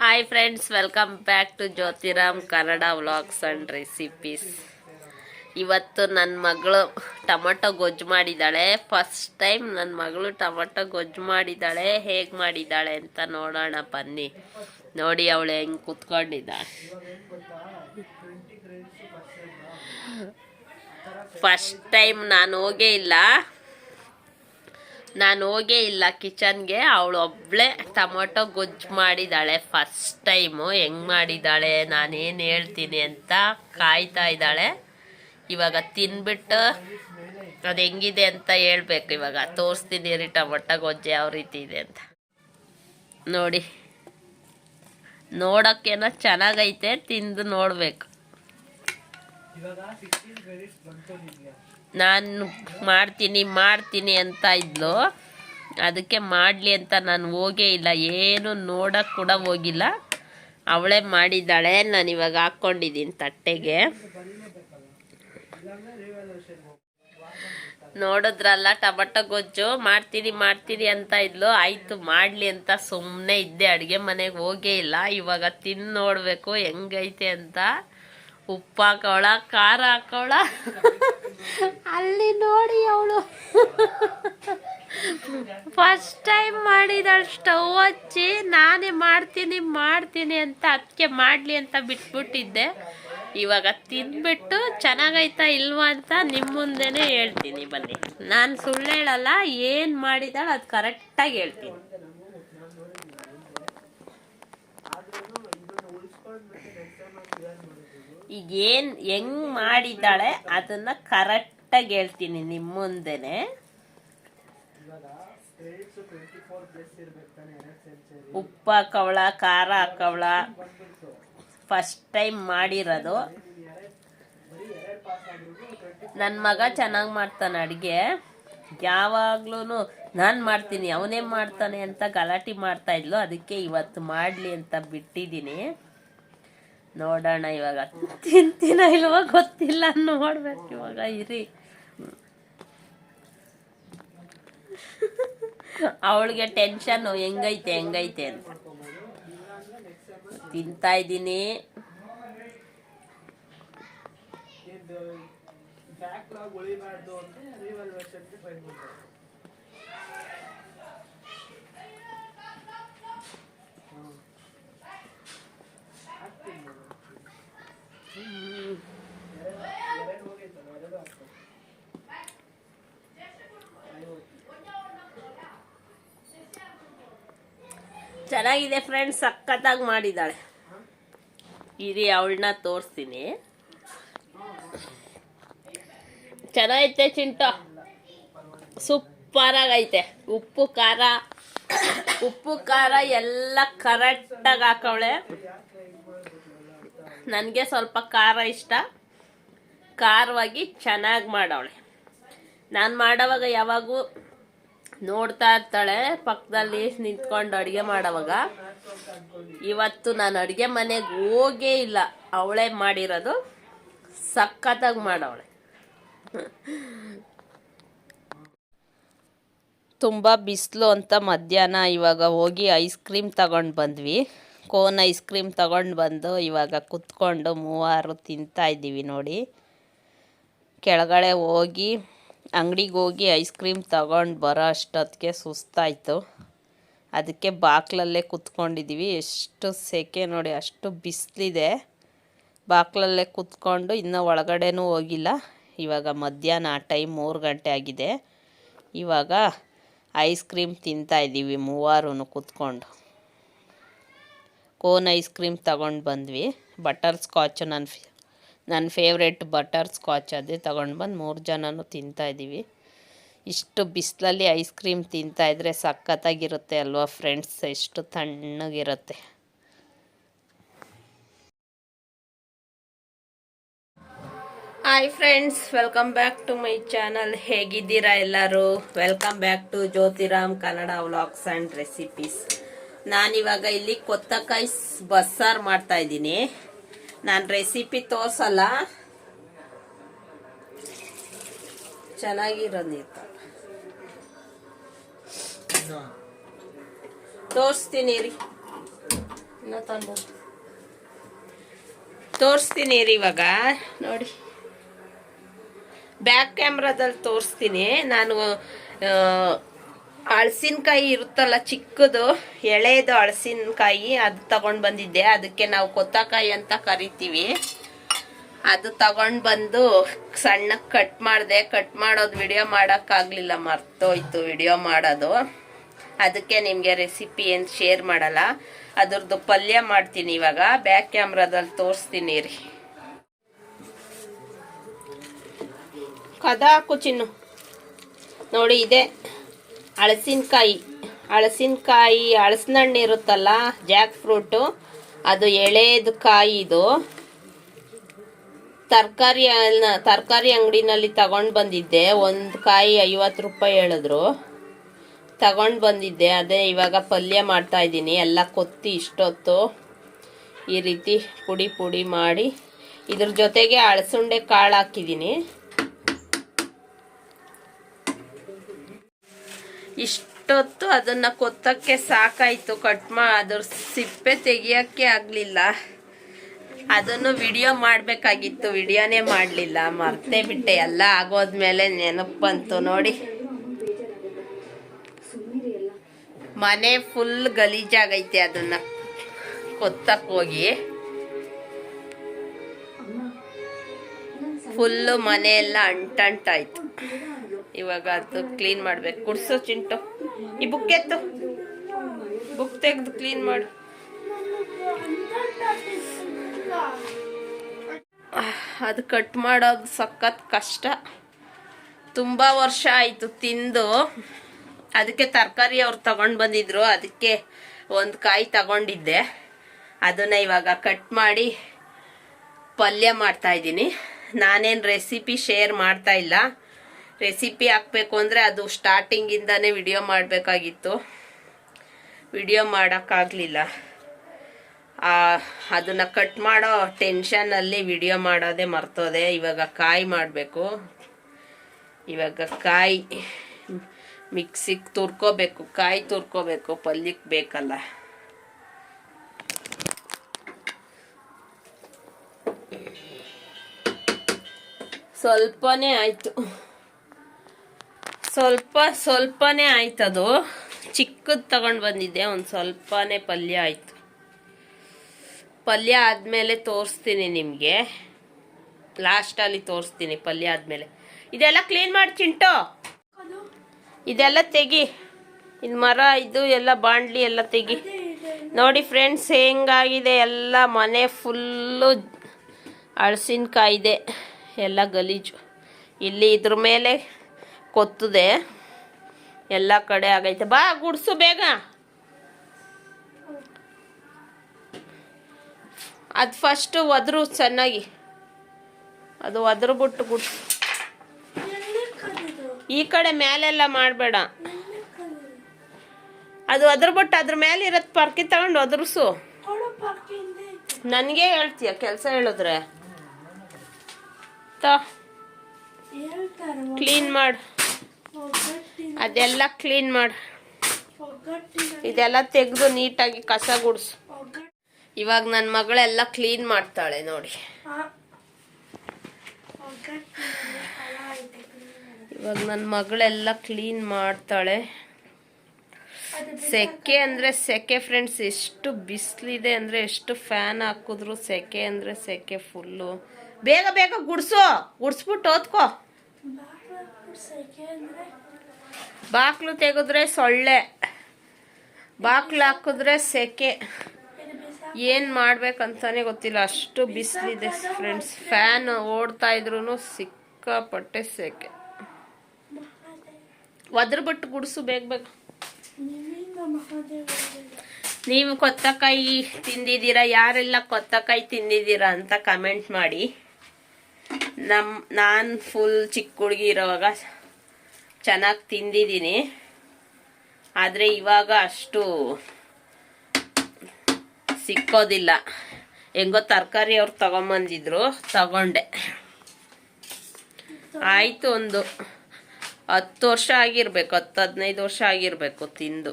Hi friends welcome back to Jyothiram Kannada vlogs and recipes ಇವತ್ತು ನನ್ನ ಮಗಳು tomato ಗೊಜ್ಜು ಮಾಡಿದ್ದಾಳೆ. ಫಸ್ಟ್ ಟೈಮ್ ನನ್ನ ಮಗಳು ಟೊಮಟೊ ಗೊಜ್ಜು ಮಾಡಿದ್ದಾಳೆ. ಹೇಗೆ ಮಾಡಿದ್ದಾಳೆ ಅಂತ ನೋಡೋಣ, ಬನ್ನಿ. ನೋಡಿ ಅವಳು ಹೆಂಗೆ ಕುತ್ಕೊಂಡಿದ್ದಾಳೆ. ಫಸ್ಟ್ ಟೈಮ್ ನಾನು ಹೋಗೇ ಇಲ್ಲ. ನಾನು ಹೋಗೇ ಇಲ್ಲ ಕಿಚನ್ಗೆ, ಅವಳು ಒಬ್ಳೆ ಟೊಮೊಟೊ ಗೊಜ್ಜು ಮಾಡಿದ್ದಾಳೆ ಫಸ್ಟ್ ಟೈಮು ಹೆಂಗೆ ಮಾಡಿದ್ದಾಳೆ ನಾನೇನು ಹೇಳ್ತೀನಿ ಅಂತ ಕಾಯ್ತಾ ಇದ್ದಾಳೆ. ಇವಾಗ ತಿನ್ಬಿಟ್ಟು ಅದು ಹೆಂಗಿದೆ ಅಂತ ಹೇಳ್ಬೇಕು ಇವಾಗ. ತೋರಿಸ್ತೀನಿ ರೀ ಟೊಮೊಟೊ ಗೊಜ್ಜೆ ಯಾವ ರೀತಿ ಇದೆ ಅಂತ. ನೋಡಿ ನೋಡೋಕ್ಕೇನೋ ಚೆನ್ನಾಗೈತೆ, ತಿಂದು ನೋಡಬೇಕು. ನಾನು ಮಾಡ್ತೀನಿ ಮಾಡ್ತೀನಿ ಅಂತ ಇದ್ಲು. ಅದಕ್ಕೆ ಮಾಡಲಿ ಅಂತ ನಾನು ಹೋಗೇ ಇಲ್ಲ. ಏನು ನೋಡೋಕ್ಕೆ ಕೂಡ ಹೋಗಿಲ್ಲ. ಅವಳೇ ಮಾಡಿದ್ದಾಳೆ. ನಾನು ಇವಾಗ ಹಾಕ್ಕೊಂಡಿದ್ದೀನಿ ತಟ್ಟೆಗೆ. ನೋಡಿದ್ರಲ್ಲ, ಟಮಟೊ ಗೊಜ್ಜು. ಮಾಡ್ತೀನಿ ಮಾಡ್ತೀನಿ ಅಂತ ಇದ್ಲು. ಆಯಿತು, ಮಾಡಲಿ ಅಂತ ಸುಮ್ಮನೆ ಇದ್ದೆ. ಅಡುಗೆ ಮನೆಗೆ ಹೋಗೇ ಇಲ್ಲ. ಇವಾಗ ತಿಂದು ನೋಡಬೇಕು. ಹೆಂಗೈತೆ ಅಂತ. ಉಪ್ಪು ಹಾಕೋಳ ಖಾರ ಹಾಕೋಳ. ಅಲ್ಲಿ ನೋಡಿ ಅವಳು. ಫಸ್ಟ್ ಟೈಮ್ ಮಾಡಿದಳು ಸ್ಟವ್ ಹಚ್ಚಿ ನಾನೇ ಮಾಡ್ತೀನಿ ಮಾಡ್ತೀನಿ ಅಂತ ಅದಕ್ಕೆ ಮಾಡಲಿ ಅಂತ ಬಿಟ್ಬಿಟ್ಟಿದ್ದೆ. ಇವಾಗ ತಿಂದ್ಬಿಟ್ಟು ಚೆನ್ನಾಗೈತಾ ಇಲ್ವಾ ಅಂತ ನಿಮ್ಮ ಮುಂದೆನೇ ಹೇಳ್ತೀನಿ ಬನ್ನಿ. ನಾನು ಸುಳ್ಳು ಹೇಳಲ್ಲ ಏನು ಮಾಡಿದಾಳು ಅದು ಕರೆಕ್ಟಾಗಿ ಹೇಳ್ತೀನಿ. ಈಗ ಏನು ಹೆಂಗ್ ಮಾಡಿದ್ದಾಳೆ ಅದನ್ನ ಕರೆಕ್ಟಾಗಿ ಹೇಳ್ತೀನಿ ನಿಮ್ಮ ಮುಂದೆನೆ. ಉಪ್ಪು ಹಾಕವಳ, ಖಾರ ಹಾಕವಳ ಫಸ್ಟ್ ಟೈಮ್ ಮಾಡಿರೋದು. ನನ್ನ ಮಗ ಚೆನ್ನಾಗಿ ಮಾಡ್ತಾನೆ ಅಡುಗೆ. ಯಾವಾಗ್ಲೂ ನಾನು ಮಾಡ್ತೀನಿ, ಅವನೇ ಮಾಡ್ತಾನೆ ಅಂತ ಗಲಾಟೆ ಮಾಡ್ತಾ ಇದ್ಲು, ಅದಕ್ಕೆ ಇವತ್ತು ಮಾಡಲಿ ಅಂತ ಬಿಟ್ಟಿದ್ದೀನಿ. ನೋಡೋಣ ಇವಾಗ. ತಿಂತೀನ ಇಲ್ವಾ ಗೊತ್ತಿಲ್ಲ, ನೋಡ್ಬೇಕು ಇವಾಗ, ಇರಿ. ಅವಳಿಗೆ ಟೆನ್ಷನ್ ಹೆಂಗೈತೆ ಹೆಂಗೈತೆ ಅಂತ. ತಿಂತಾ ಇದ್ದೀನಿ. ಚೆನ್ನಾಗಿದೆ ಫ್ರೆಂಡ್ಸ್ ಸಖತ್ತಾಗಿ ಮಾಡಿದ್ದಾಳೆ. ಇರಿ, ಅವಳನ್ನ ತೋರಿಸ್ತೀನಿ. ಚೆನ್ನಾಗೈತೆ ಚಿಂಟು. ಸೂಪರ್ ಆಗೈತೆ. ಉಪ್ಪು, ಖಾರ. ಉಪ್ಪು, ಖಾರ ಎಲ್ಲ ಕರೆಕ್ಟಾಗಿ ಹಾಕವಳೆ. ನನಗೆ ಸ್ವಲ್ಪ ಖಾರ ಇಷ್ಟ. ಖಾರವಾಗಿ ಚೆನ್ನಾಗಿ ಮಾಡವಳೆ. ನಾನು ಮಾಡೋವಾಗ ಯಾವಾಗೂ ನೋಡ್ತಾ ಇರ್ತಾಳೆ. ಪಕ್ಕದಲ್ಲಿ ನಿಂತ್ಕೊಂಡು ಅಡುಗೆ ಮಾಡೋವಾಗ? ಇವತ್ತು ನಾನು ಅಡುಗೆ ಮನೆಗೆ ಹೋಗೇ ಇಲ್ಲ. ಅವಳೇ ಮಾಡಿರೋದು ಸಖತ್ತಾಗಿ ಮಾಡವಳೆ. ತುಂಬ ಬಿಸಿಲು ಅಂತ ಮಧ್ಯಾಹ್ನ ಇವಾಗ ಹೋಗಿ ಐಸ್ ಕ್ರೀಮ್ ತಗೊಂಡು ಬಂದ್ವಿ. ಕೋನ್ ಐಸ್ ಕ್ರೀಮ್ ತಗೊಂಡು ಬಂದು ಇವಾಗ ಕುತ್ಕೊಂಡು ಮೂವಾರು ತಿಂತಾ ಇದ್ದೀವಿ ನೋಡಿ. ಕೆಳಗಡೆ ಹೋಗಿ ಅಂಗಡಿಗೆ ಹೋಗಿ ಐಸ್ ಕ್ರೀಮ್ ತಗೊಂಡು ಬರೋ ಅಷ್ಟೊತ್ತಿಗೆ ಸುಸ್ತಾಯಿತು. ಅದಕ್ಕೆ ಬಾಕ್ಲಲ್ಲೇ ಕುತ್ಕೊಂಡಿದ್ದೀವಿ ಎಷ್ಟು ಸೆಕೆ ನೋಡಿ, ಅಷ್ಟು ಬಿಸಿಲಿದೆ. ಬಾಕ್ಲಲ್ಲೇ ಕುತ್ಕೊಂಡು ಇನ್ನೂ ಒಳಗಡೆನೂ ಹೋಗಿಲ್ಲ. ಇವಾಗ ಮಧ್ಯಾಹ್ನ ಟೈಮ್ ಮೂರು ಗಂಟೆ ಆಗಿದೆ. ಇವಾಗ ಐಸ್ ಕ್ರೀಮ್ ತಿಂತಾ ಇದ್ದೀವಿ ಮೂವಾರು ಕುತ್ಕೊಂಡು. ಕೋನ್ ಐಸ್ ಕ್ರೀಮ್ ತಗೊಂಡು ಬಂದ್ವಿ. ಬಟರ್ ಸ್ಕಾಚು ನನ್ನ ನನ್ನ ಫೇವ್ರೆಟ್ ಬಟರ್ ಸ್ಕಾಚ್ ಅದೇ ತೊಗೊಂಡು ಬಂದು ಮೂರು ಜನನೂ ತಿಂತಾಯಿದ್ದೀವಿ ಇಷ್ಟು ಬಿಸಿಲಲ್ಲಿ ಐಸ್ ಕ್ರೀಮ್ ತಿಂತಾಯಿದ್ರೆ ಸಖತ್ತಾಗಿರುತ್ತೆ ಅಲ್ವಾ ಫ್ರೆಂಡ್ಸ್ ಎಷ್ಟು ತಣ್ಣಗಿರುತ್ತೆ. Hi friends welcome back to my channel ಹೇಗಿದ್ದೀರಾ ಎಲ್ಲರೂ? Welcome back to Jyothiram Kannada vlogs and recipes ನಾನಿವಾಗ ಇಲ್ಲಿ ಕೊತ್ತಕಾಯಿ ಬಸ್ಸಾರು ಮಾಡ್ತಾ ಇದ್ದೀನಿ. ನಾನು ರೆಸಿಪಿ ತೋರ್ಸಲ್ಲ. ಚೆನ್ನಾಗಿರೋದಿತ್ತು ತೋರಿಸ್ತೀನಿ ರೀ ತೋರಿಸ್ತೀನಿ ರೀ ಇವಾಗ. ನೋಡಿ. ಬ್ಯಾಕ್ ಕ್ಯಾಮ್ರಾದಲ್ಲಿ ತೋರಿಸ್ತೀನಿ. ನಾನು ಹಳಸಿನ್ಕಾಯಿ ಇರುತ್ತಲ್ಲ ಚಿಕ್ಕದು, ಎಳೆದು ಹಳಸಿನಕಾಯಿ ಅದು ತಗೊಂಡು ಬಂದಿದ್ದೆ. ಅದಕ್ಕೆ ನಾವು ಕೊತ್ತಕಾಯಿ ಅಂತ ಕರಿತೀವಿ. ಅದು ತಗೊಂಡು ಬಂದು ಸಣ್ಣಕ್ಕೆ ಕಟ್ ಮಾಡಿದೆ. ಕಟ್ ಮಾಡೋದು ವಿಡಿಯೋ ಮಾಡೋಕ್ಕಾಗಲಿಲ್ಲ, ಮರ್ತೋಯ್ತು ವಿಡಿಯೋ ಮಾಡೋದು. ಅದಕ್ಕೆ ನಿಮಗೆ ರೆಸಿಪಿ ಏನು ಶೇರ್ ಮಾಡಲ್ಲ. ಅದ್ರದ್ದು ಪಲ್ಯ ಮಾಡ್ತೀನಿ ಇವಾಗ. ಬ್ಯಾಕ್ ಕ್ಯಾಮ್ರಾದಲ್ಲಿ ತೋರಿಸ್ತೀನಿ ರೀ ಕದ ಹಾಕು ಚಿನ್ನು. ನೋಡಿ, ಇದೆ. ಹಳಸಿನ್ಕಾಯಿ ಹಳಸಿನ್ಕಾಯಿ ಹಳಸಿನ ಹಣ್ಣು ಇರುತ್ತಲ್ಲ ಜಾಕ್ ಫ್ರೂಟು ಅದು ಎಳೆದು ಕಾಯಿ ಇದು ತರಕಾರಿ ತರಕಾರಿ ಅಂಗಡಿನಲ್ಲಿ ತಗೊಂಡು ಬಂದಿದ್ದೆ. ಒಂದು ಕಾಯಿ ಐವತ್ತು ರೂಪಾಯಿ ಹೇಳಿದ್ರು. ತಗೊಂಡು ಬಂದಿದ್ದೆ. ಅದೇ ಇವಾಗ ಪಲ್ಯ ಮಾಡ್ತಾ ಇದ್ದೀನಿ. ಎಲ್ಲ ಕೊತ್ತಿ ಇಷ್ಟೊತ್ತು. ಈ ರೀತಿ ಪುಡಿ ಪುಡಿ ಮಾಡಿ ಇದ್ರ ಜೊತೆಗೆ ಹಳಸುಂಡೆ ಕಾಳು ಹಾಕಿದ್ದೀನಿ. ಇಷ್ಟೊತ್ತು ಅದನ್ನ ಕೊತ್ತಕ್ಕೆ ಸಾಕಾಯ್ತು. ಕಟ್ ಮಾ, ಅದ್ರ ಸಿಪ್ಪೆ ತೆಗಿಯಕ್ಕೆ ಆಗ್ಲಿಲ್ಲ. ಅದನ್ನು ವಿಡಿಯೋ ಮಾಡಬೇಕಾಗಿತ್ತು. ವಿಡಿಯೋನೇ ಮಾಡಲಿಲ್ಲ. ಮರ್ತೇ ಬಿಟ್ಟೆ. ಎಲ್ಲ ಆಗೋದ್ಮೇಲೆ ನೆನಪು ಬಂತು. ನೋಡಿ. ಮನೆ ಫುಲ್ ಗಲೀಜಾಗೈತೆ ಅದನ್ನ. ಕೊತ್ತಕ್ಕೆ ಹೋಗಿ. ಫುಲ್ಲು ಮನೆ ಎಲ್ಲ ಅಂಟಂಟಾಯ್ತು. ಇವಾಗ ಅದು ಕ್ಲೀನ್ ಮಾಡ್ಬೇಕು. ಕುಡ್ಸು ಚಿಂಟು. ಈ ಬುಕ್ ಎತ್ತು. ಬುಕ್ ತೆಗೆದು ಕ್ಲೀನ್ ಮಾಡು. ಅದು ಕಟ್ ಮಾಡೋದು ಸಖತ್ ಕಷ್ಟ. ತುಂಬ ವರ್ಷ ಆಯಿತು ತಿಂದು. ಅದಕ್ಕೆ ತರಕಾರಿ ಅವ್ರು ತಗೊಂಡು ಬಂದಿದ್ರು. ಅದಕ್ಕೆ ಒಂದು ಕಾಯಿ ತಗೊಂಡಿದ್ದೆ. ಅದನ್ನ ಇವಾಗ ಕಟ್ ಮಾಡಿ ಪಲ್ಯ ಮಾಡ್ತಾ ಇದ್ದೀನಿ. ನಾನೇನು ರೆಸಿಪಿ ಶೇರ್ ಮಾಡ್ತಾ ಇಲ್ಲ. ರೆಸಿಪಿ ಹಾಕಬೇಕು ಅಂದರೆ ಅದು ಸ್ಟಾರ್ಟಿಂಗಿಂದನೇ ವಿಡಿಯೋ ಮಾಡಬೇಕಾಗಿತ್ತು. ವಿಡಿಯೋ ಮಾಡೋಕ್ಕಾಗಲಿಲ್ಲ. ಅದನ್ನು ಕಟ್ ಮಾಡೋ ಟೆನ್ಷನ್ನಲ್ಲಿ ವಿಡಿಯೋ ಮಾಡೋದೇ ಮರ್ತೋದೆ. ಇವಾಗ ಕಾಯಿ ಮಾಡಬೇಕು. ಇವಾಗ ಕಾಯಿ ಮಿಕ್ಸಿಗೆ ತುರ್ಕೋಬೇಕು. ಕಾಯಿ ತುರ್ಕೋಬೇಕು. ಪಲ್ಯಕ್ಕೆ ಬೇಕಲ್ಲ. ಸ್ವಲ್ಪನೇ ಆಯಿತು. ಸ್ವಲ್ಪ ಸ್ವಲ್ಪನೇ ಆಯ್ತದು. ಚಿಕ್ಕದು ತಗೊಂಡು ಬಂದಿದ್ದೆ, ಒಂದು ಸ್ವಲ್ಪನೇ ಪಲ್ಯ ಆಯಿತು. ಪಲ್ಯ ಆದಮೇಲೆ ತೋರಿಸ್ತೀನಿ ನಿಮಗೆ. ಲಾಸ್ಟಲ್ಲಿ ತೋರಿಸ್ತೀನಿ ಪಲ್ಯ ಆದಮೇಲೆ. ಇದೆಲ್ಲ ಕ್ಲೀನ್ ಮಾಡಿ ಚಿಂಟು. ಇದೆಲ್ಲ ತೆಗಿ. ಇದು ಮರ ಇದು ಎಲ್ಲ ಬಾಂಡ್ಲಿ ಎಲ್ಲ ತೆಗಿ. ನೋಡಿ ಫ್ರೆಂಡ್ಸ್ ಹೆಂಗಾಗಿದೆ? ಎಲ್ಲ ಮನೆ ಫುಲ್ಲು ಹಳಸಿನ್ಕಾಯಿದೆ. ಎಲ್ಲ ಗಲೀಜು. ಇಲ್ಲಿ ಇದ್ರ ಮೇಲೆ ಕೊತ್ತದೆ. ಎಲ್ಲ ಕಡೆ ಆಗೈತೆ. ಬಾ ಗುಡ್ಸು ಬೇಗ. ಅದು ಫಸ್ಟು ಒದ್ರು ಚೆನ್ನಾಗಿ. ಅದು ಒದ್ರು ಬಿಟ್ಟು ಗುಡ್ಸು. ಈ ಕಡೆ ಮೇಲೆಲ್ಲ ಮಾಡಬೇಡ. ಅದು ಅದ್ರ ಬಿಟ್ಟು ಅದ್ರ ಮೇಲೆ ಇರತ್ ಪರ್ಕಿ ತಗೊಂಡು ಒದ್ರಸು. ನನಗೆ ಹೇಳ್ತೀಯ ಕೆಲಸ ಹೇಳಿದ್ರೆ. ತ. ಕ್ಲೀನ್ ಮಾಡು. ಅದೆಲ್ಲ ಕ್ಲೀನ್ ಮಾಡು. ಇದೆಲ್ಲ ತೆಗೆದು ನೀಟಾಗಿ ಕಸ ಗುಡ್ಸು. ಇವಾಗ ನನ್ನ ಮಗಳೆಲ್ಲ ಕ್ಲೀನ್ ಮಾಡ್ತಾಳೆ ನೋಡಿ. ಇವಾಗ ನನ್ನ ಮಗಳೆಲ್ಲ ಕ್ಲೀನ್ ಮಾಡ್ತಾಳೆ. ಸೆಕೆ ಅಂದರೆ ಸೆಕೆ ಫ್ರೆಂಡ್ಸ್ ಎಷ್ಟು ಬಿಸಿಲಿದೆ ಅಂದರೆ ಎಷ್ಟು ಫ್ಯಾನ್ ಹಾಕಿದ್ರು ಸೆಕೆ ಅಂದರೆ ಸೆಕೆ ಫುಲ್ಲು ಬೇಗ ಬೇಗ ಗುಡ್ಸು. ಗುಡ್ಸ್ಬಿಟ್ಟು ಓದ್ಕೋ. ಬಾಕ್ಲು ತೆಗೆದ್ರೆ ಸೊಳ್ಳೆ, ಬಾಕ್ಲು ಹಾಕಿದ್ರೆ ಸೆಕೆ. ಏನು ಮಾಡ್ಬೇಕಂತಾನೆ ಗೊತ್ತಿಲ್ಲ, ಅಷ್ಟು ಬಿಸಿಲಿದೆ ಫ್ರೆಂಡ್ಸ್ ಫ್ಯಾನ್ ಓಡ್ತಾ ಇದ್ರು ಸಿಕ್ಕಾಪಟ್ಟೆ ಸೆಕೆ. ಒದ್ರ ಬಿಟ್ಟು ಗುಡಿಸು ಬೇಗ ಬೇಗ. ನೀವು ಕೊತ್ತಕಾಯಿ ತಿಂದಿದ್ದೀರಾ, ಯಾರೆಲ್ಲ ಕೊತ್ತಕಾಯಿ ತಿಂದಿದ್ದೀರಾ ಅಂತ ಕಮೆಂಟ್ ಮಾಡಿ. ನಮ್ಮ ನಾನು ಫುಲ್ ಚಿಕ್ಕ ಹುಡುಗಿ ಇರೋವಾಗ ಚೆನ್ನಾಗಿ ತಿಂದಿದ್ದೀನಿ. ಆದರೆ ಇವಾಗ ಅಷ್ಟು ಸಿಕ್ಕೋದಿಲ್ಲ. ಹೆಂಗೋ ತರಕಾರಿ ಅವ್ರು ತಗೊಂಬಂದಿದ್ರು, ತಗೊಂಡೆ. ಆಯಿತು ಒಂದು ಹತ್ತು ವರ್ಷ ಆಗಿರಬೇಕು, ಹತ್ತು ಹದಿನೈದು ವರ್ಷ ಆಗಿರಬೇಕು ತಿಂದು.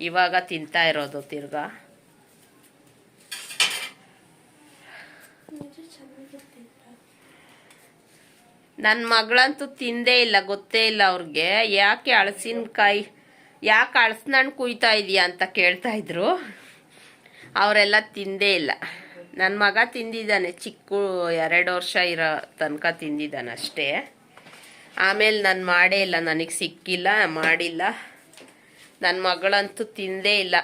ಇವಾಗ ತಿಂತಾ ಇರೋದು ತಿರ್ಗಾ. ನನ್ನ ಮಗಳಂತೂ ತಿಂದೇ ಇಲ್ಲ, ಗೊತ್ತೇ ಇಲ್ಲ ಅವ್ರಿಗೆ. ಯಾಕೆ ಅಳಸಿನಕಾಯಿ ಯಾಕೆ ಹಳಸಿನಣ್ಣು ಕುಯ್ತಾ ಇದೀಯಾ ಅಂತ ಕೇಳ್ತಾ ಇದ್ರು. ಅವರೆಲ್ಲ ತಿಂದೇ ಇಲ್ಲ. ನನ್ನ ಮಗ ತಿಂದಿದ್ದಾನೆ, ಚಿಕ್ಕ ಎರಡು ವರ್ಷ ಇರೋ ತನಕ ತಿಂದಿದ್ದಾನೆ ಅಷ್ಟೇ. ಆಮೇಲೆ ನಾನು ಮಾಡೇ ಇಲ್ಲ, ನನಗೆ ಸಿಕ್ಕಿಲ್ಲ, ಮಾಡಿಲ್ಲ. ನನ್ನ ಮಗಳಂತೂ ತಿಂದೇ ಇಲ್ಲ.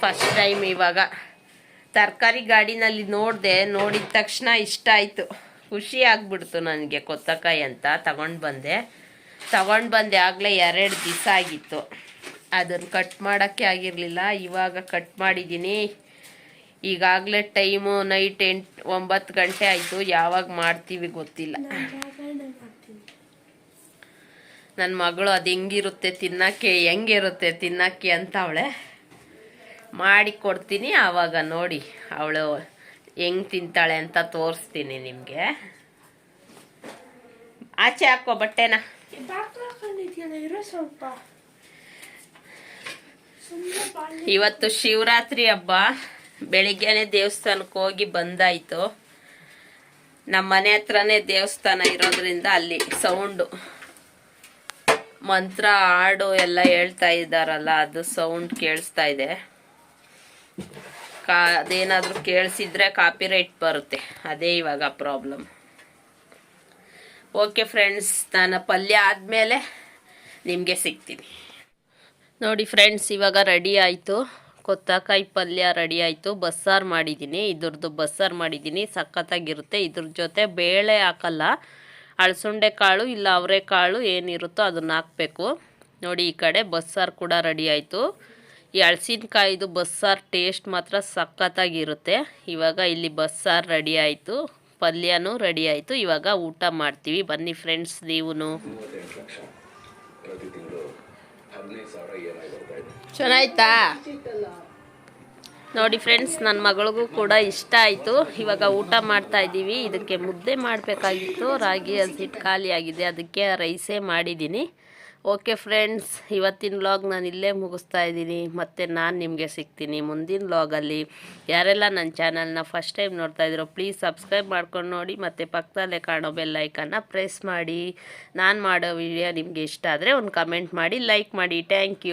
ಫಸ್ಟ್ ಟೈಮ್ ಇವಾಗ. ತರಕಾರಿ ಗಾಡಿನಲ್ಲಿ ನೋಡಿದೆ, ನೋಡಿದ ತಕ್ಷಣ ಇಷ್ಟ ಆಯಿತು. ಖುಷಿ ಆಗ್ಬಿಡ್ತು ನನಗೆ ಕೊತ್ತಕಾಯಿ ಅಂತ. ತಗೊಂಡು ಬಂದೆ. ತಗೊಂಡು ಬಂದೆ ಆಗಲೇ ಎರಡು ದಿವಸ ಆಗಿತ್ತು. ಅದನ್ನು ಕಟ್ ಮಾಡೋಕ್ಕೆ ಆಗಿರಲಿಲ್ಲ. ಇವಾಗ ಕಟ್ ಮಾಡಿದ್ದೀನಿ ಈಗಾಗಲೇ ಟೈಮು ನೈಟ್ ಎಂಟು ಒಂಬತ್ತು ಗಂಟೆ ಆಯಿತು. ಯಾವಾಗ ಮಾಡ್ತೀವಿ ಗೊತ್ತಿಲ್ಲ. ನನ್ನ ಮಗಳು ಅದು ಹೆಂಗಿರುತ್ತೆ ತಿನ್ನಕ್ಕೆ ಹೆಂಗಿರುತ್ತೆ ತಿನ್ನಕ್ಕೆ ಅಂತ ಅವಳೆ ಮಾಡಿ ಕೊಡ್ತೀನಿ ಆವಾಗ ನೋಡಿ ಅವಳು ಹೆಂಗ್ ತಿಂತಾಳೆ ಅಂತ ತೋರಿಸ್ತೀನಿ ನಿಮಗೆ. ಆಚೆ ಹಾಕೋ ಬಟ್ಟೆನ. ಇವತ್ತು ಶಿವರಾತ್ರಿ ಹಬ್ಬ. ಬೆಳಿಗ್ಗೆನೆ ದೇವಸ್ಥಾನಕ್ಕೆ ಹೋಗಿ ಬಂದಾಯ್ತು. ನಮ್ಮ ಮನೆ ಹತ್ರನೇ ದೇವಸ್ಥಾನ ಇರೋದ್ರಿಂದ ಅಲ್ಲಿ ಸೌಂಡು. ಮಂತ್ರ ಹಾಡು ಎಲ್ಲ ಹೇಳ್ತಾ ಇದ್ದಾರಲ್ಲ ಅದು ಸೌಂಡ್ ಕೇಳಿಸ್ತಾ ಇದೆ. ಕಾ, ಅದೇನಾದರೂ ಕೇಳಿಸಿದ್ರೆ ಕಾಪಿರೈಟ್ ಬರುತ್ತೆ. ಅದೇ ಇವಾಗ ಪ್ರಾಬ್ಲಮ್ ಓಕೆ ಫ್ರೆಂಡ್ಸ್ ನಾನು ಪಲ್ಯ ಆದಮೇಲೆ ನಿಮಗೆ ಸಿಗ್ತೀನಿ. ನೋಡಿ ಫ್ರೆಂಡ್ಸ್ ಇವಾಗ ರೆಡಿ ಆಯಿತು. ಕೊತ್ತಕಾಯಿ ಪಲ್ಯ ರೆಡಿ ಆಯಿತು. ಬಸ್ಸಾರು ಮಾಡಿದ್ದೀನಿ. ಇದ್ರದ್ದು ಬಸ್ಸಾರು ಮಾಡಿದ್ದೀನಿ. ಸಖತ್ತಾಗಿರುತ್ತೆ. ಇದ್ರ ಜೊತೆ ಬೇಳೆ ಹಾಕಲ್ಲ. ಅಳಸುಂಡೆ ಕಾಳು ಇಲ್ಲ ಅವರೆಕಾಳು ಏನಿರುತ್ತೋ ಅದನ್ನು ಹಾಕಬೇಕು. ನೋಡಿ ಈ ಕಡೆ ಬಸ್ಸಾರು ಕೂಡ ರೆಡಿ ಆಯಿತು. ಈ ಹಳಸಿನಕಾಯ್ದು ಬಸ್ಸಾರು ಟೇಸ್ಟ್ ಮಾತ್ರ ಸಖತ್ತಾಗಿರುತ್ತೆ. ಇವಾಗ ಇಲ್ಲಿ ಬಸ್ಸಾರು ರೆಡಿ ಆಯಿತು. ಪಲ್ಯನೂ ರೆಡಿ ಆಯಿತು. ಇವಾಗ ಊಟ ಮಾಡ್ತೀವಿ. ಬನ್ನಿ ಫ್ರೆಂಡ್ಸ್ ನೀವು ಚೆನ್ನಾಯ್ತಾ? ನೋಡಿ ಫ್ರೆಂಡ್ಸ್ ನನ್ನ ಮಗಳಿಗೂ ಕೂಡ ಇಷ್ಟ ಆಯಿತು. ಇವಾಗ ಊಟ ಮಾಡ್ತಾ ಇದ್ದೀವಿ. ಇದಕ್ಕೆ ಮುದ್ದೆ ಮಾಡಬೇಕಾಗಿತ್ತು. ರಾಗಿ ಹಸಿಟ್ಟು ಖಾಲಿಯಾಗಿದೆ. ಆಗಿದೆ ಅದಕ್ಕೆ ರೈಸೇ ಮಾಡಿದ್ದೀನಿ. ಓಕೆ ಫ್ರೆಂಡ್ಸ್ ಇವತ್ತಿನ ವ್ಲಾಗ್ ನಾನು ಇಲ್ಲೇ ಮುಗಿಸ್ತಾ ಇದ್ದೀನಿ. ಮತ್ತು ನಾನು ನಿಮಗೆ ಸಿಗ್ತೀನಿ ಮುಂದಿನ ವ್ಲಾಗಲ್ಲಿ ಯಾರೆಲ್ಲ ನನ್ನ ಚಾನಲ್ನ ಫಸ್ಟ್ ಟೈಮ್ ನೋಡ್ತಾ ಇದ್ದೀರೋ ಪ್ಲೀಸ್ ಸಬ್ಸ್ಕ್ರೈಬ್ ಮಾಡ್ಕೊಂಡು ನೋಡಿ, ಮತ್ತು ಪಕ್ಕದಲ್ಲೇ ಕಾಣೋ ಬೆಲ್ ಐಕನ್ನ ಪ್ರೆಸ್ ಮಾಡಿ. ನಾನು ಮಾಡೋ ವಿಡಿಯೋ ನಿಮಗೆ ಇಷ್ಟ ಆದರೆ ಒಂದು ಕಮೆಂಟ್ ಮಾಡಿ ಲೈಕ್ ಮಾಡಿ. Thank you